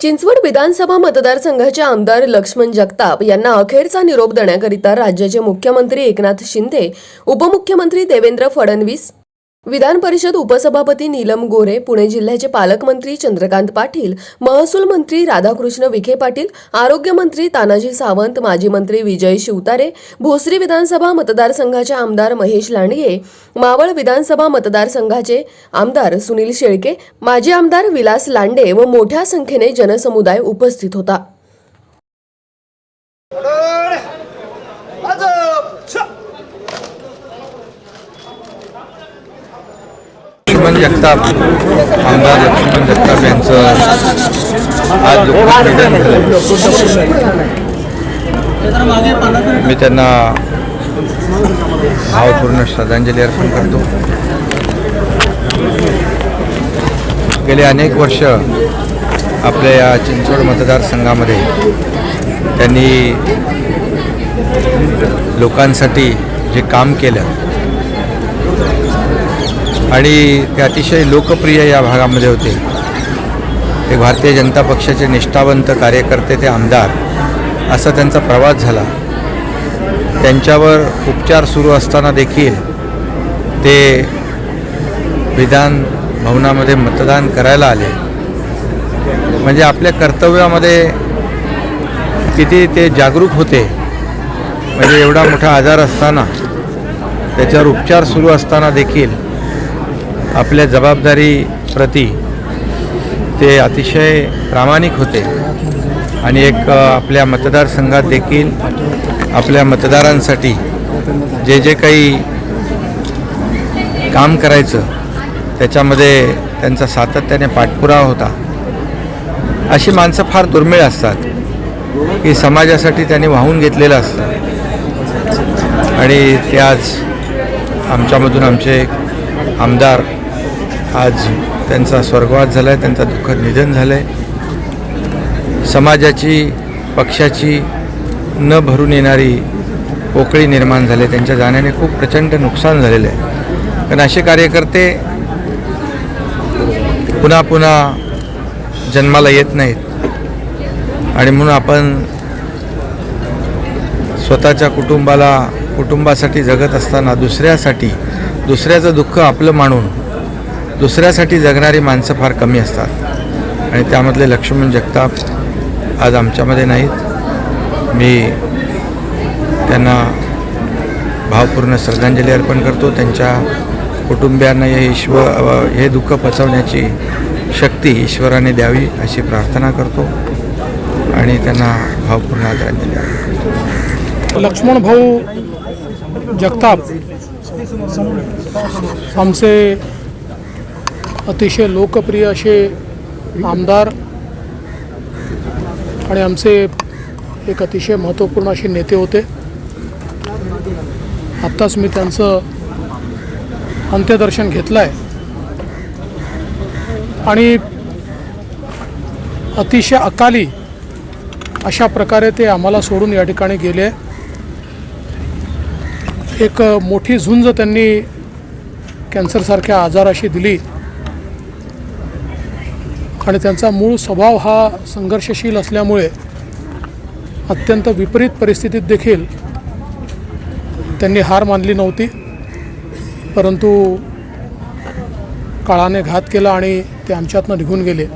चिंचवड विधानसभा मतदारसंघाचे आमदार लक्ष्मण जगताप यांना अखेरचा निरोप देण्याकरिता राज्याचे मुख्यमंत्री एकनाथ शिंदे उपमुख्यमंत्री देवेंद्र फडणवीस विधान परिषद उपसभापती नीलम गोरे पुणे जिल्ह्याचे पालकमंत्री चंद्रकांत पाटील महसूल मंत्री राधाकृष्ण विखे पाटील आरोग्यमंत्री तानाजी सावंत माजी मंत्री विजय शिवतारे भोसरी विधानसभा मतदारसंघाचे आमदार महेश लांडगे मावळ विधानसभा मतदारसंघाचे आमदार सुनील शेळके माजी आमदार विलास लांडे व मोठ्या संख्येने जनसमुदाय उपस्थित होता. लक्ष्मण जगताप आमदार लक्ष्मण जगताप यांचं आज दुःखद निधन झालं. मी त्यांना भावपूर्ण श्रद्धांजली अर्पण करतो. गेले अनेक वर्ष आपल्या या चिंचवड मतदारसंघामध्ये त्यांनी लोकांसाठी जे काम केलं आणि ते अतिशय लोकप्रिय या भागामध्ये होते. ते भारतीय जनता पक्षाचे निष्ठावंत कार्यकर्ते ते आमदार असा त्यांचा प्रवास झाला. त्यांच्यावर उपचार सुरू असताना देखील ते विधान भवनामध्ये मतदान करायला आले. म्हणजे आपल्या कर्तव्यामध्ये किती ते जागरूक होते. म्हणजे एवढा मोठा आजार असताना त्याच्यावर उपचार सुरू असताना देखील आपल्या जबाबदारीप्रती ते अतिशय प्रामाणिक होते. आणि एक आपल्या मतदारसंघात देखील आपल्या मतदारांसाठी जे जे काही काम करायचं त्याच्यामध्ये त्यांचा सातत्याने पाठपुरावा होता. अशी माणसं फार दुर्मिळ असतात की समाजासाठी त्यांनी वाहून घेतलेलं असतं. आणि ते आज आमच्यामधून आमचे आमदार आज त्यांचा स्वर्गवास झाला आहे त्यांचा दुःखद निधन झालं आहे समाजाची पक्षाची न भरून येणारी पोकळी निर्माण झाली. त्यांच्या जाण्याने खूप प्रचंड नुकसान झालेलं आहे. कारण असे कार्यकर्ते पुन्हा पुन्हा जन्माला येत नाहीत. आणि म्हणून आपण स्वतःच्या कुटुंबाला कुटुंबासाठी जगत असताना दुसऱ्यासाठी दुसऱ्याचं दुःख आपलं मानून दुसऱ्यासाठी जगणारी माणसं फार कमी असतात. आणि त्यामधले लक्ष्मण जगताप आज आमच्यामध्ये नाहीत. मी त्यांना भावपूर्ण श्रद्धांजली अर्पण करतो. त्यांच्या कुटुंबियांना हे ईश्वर हे दुःख पचवण्याची शक्ती ईश्वराने द्यावी अशी प्रार्थना करतो. आणि त्यांना भावपूर्ण आदरांजली अर्पण करतो. लक्ष्मण भाऊ जगताप आमचे अतिशय लोकप्रिय असे आमदार आणि आमचे एक अतिशय महत्त्वपूर्ण असे नेते होते. आत्ताच मी त्यांचं अंत्यदर्शन घेतलं आहे आणि अतिशय अकाली अशा प्रकारे ते आम्हाला सोडून या ठिकाणी गेले. एक मोठी झुंज त्यांनी कॅन्सरसारख्या आजाराशी दिली. आणि त्यांचा मूळ स्वभाव हा संघर्षशील असल्यामुळे अत्यंत विपरीत परिस्थितीत देखील त्यांनी हार मानली नव्हती. परंतु काळाने घात केला आणि ते आमच्यातनं निघून गेले.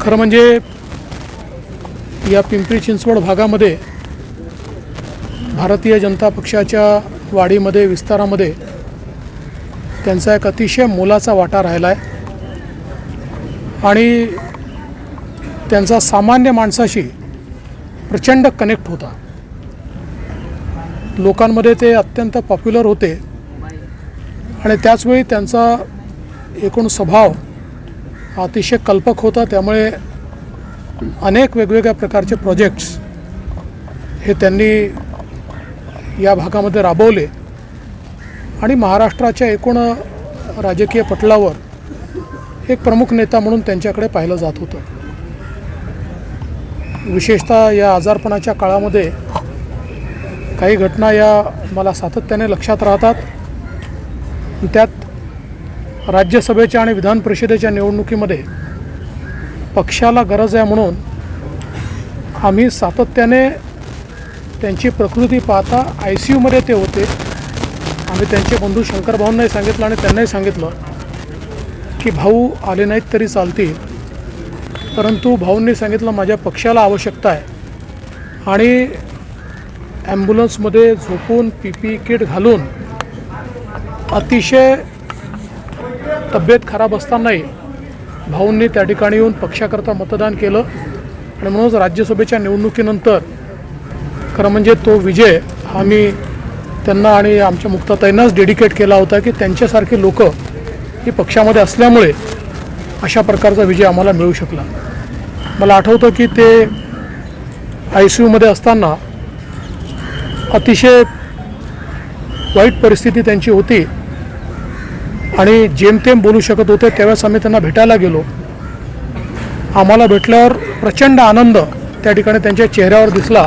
खरं म्हणजे या पिंपरी चिंचवड भागामध्ये भारतीय जनता पक्षाच्या वाढीमध्ये विस्तारामध्ये त्यांचा एक अतिशय मोलाचा वाटा राहिला आहे आणि त्यांचा सामान्य माणसाशी प्रचंड कनेक्ट होता. लोकांमध्ये ते अत्यंत पॉप्युलर होते. आणि त्याचवेळी त्यांचा एकूण स्वभाव अतिशय कल्पक होता. त्यामुळे अनेक वेगवेगळ्या प्रकारचे प्रोजेक्ट्स हे त्यांनी या भागामध्ये राबवले. आणि महाराष्ट्राच्या एकूण राजकीय पटलावर एक प्रमुख नेता म्हणून त्यांच्याकडे पाहिलं जात होतं. विशेषतः या आजारपणाच्या काळामध्ये काही घटना या मला सातत्याने लक्षात राहतात. त्यात राज्यसभेच्या आणि विधान परिषदेच्या निवडणुकीमध्ये पक्षाला गरज आहे म्हणून आम्ही सातत्याने त्यांची प्रकृती पाहता आय सी यूमध्ये ते होते. आम्ही त्यांचे बंधू शंकरभाऊंनाही सांगितलं आणि त्यांनाही सांगितलं. की भाऊ आले नाहीत तरी चालतील. परंतु भाऊंनी सांगितलं माझ्या पक्षाला आवश्यकता आहे. आणि ॲम्ब्युलन्समध्ये झोपून पी पी किट घालून अतिशय तब्येत खराब असतानाही भाऊंनी त्या ठिकाणी येऊन पक्षाकरता मतदान केलं. आणि म्हणूनच राज्यसभेच्या निवडणुकीनंतर खरं म्हणजे तो विजय हा मी त्यांना आणि आमच्या मुक्ताताईंनाच डेडिकेट केला होता की त्यांच्यासारखे लोक ही पक्षामध्ये असल्यामुळे अशा प्रकारचा विजय आम्हाला मिळू शकला. मला आठवतं की ते आय सी यूमध्ये असताना अतिशय वाईट परिस्थिती त्यांची होती आणि जेमतेम बोलू शकत होते त्यावेळेस आम्ही त्यांना भेटायला गेलो. आम्हाला भेटल्यावर प्रचंड आनंद त्या ठिकाणी त्यांच्या चेहऱ्यावर दिसला.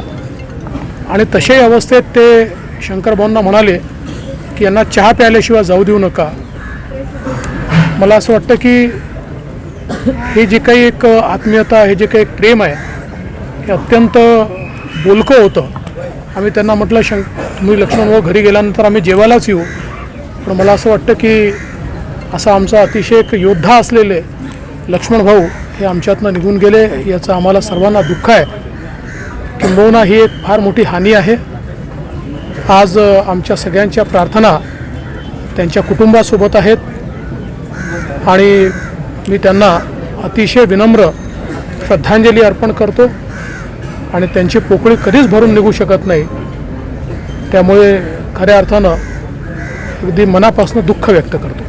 आणि तशाही अवस्थेत ते शंकरभाऊंना म्हणाले की यांना चहा प्यायल्याशिवाय जाऊ देऊ नका. मला असं वाटतं की हे जे काही एक आत्मीयता हे जे काही एक प्रेम आहे हे अत्यंत बोलकं होतं. आम्ही त्यांना म्हटलं शंक तुम्ही लक्ष्मण भाऊ घरी गेल्यानंतर आम्ही जेवायलाच येऊ. पण मला असं वाटतं की असा आमचा अतिशय एक योद्धा असलेले लक्ष्मण भाऊ हे आमच्यातनं निघून गेले याचं आम्हाला सर्वांना दुःख आहे. किंबहुना ही एक फार मोठी हानी आहे. आज आमच्या सगळ्यांच्या प्रार्थना त्यांच्या कुटुंबासोबत आहेत. आणि मी त्यांना अतिशय विनम्र श्रद्धांजली अर्पण करतो आणि त्यांची पोकळी कधीच भरून निघू शकत नाही. त्यामुळे खऱ्या अर्थानं अगदी मनापासून दुःख व्यक्त करतो.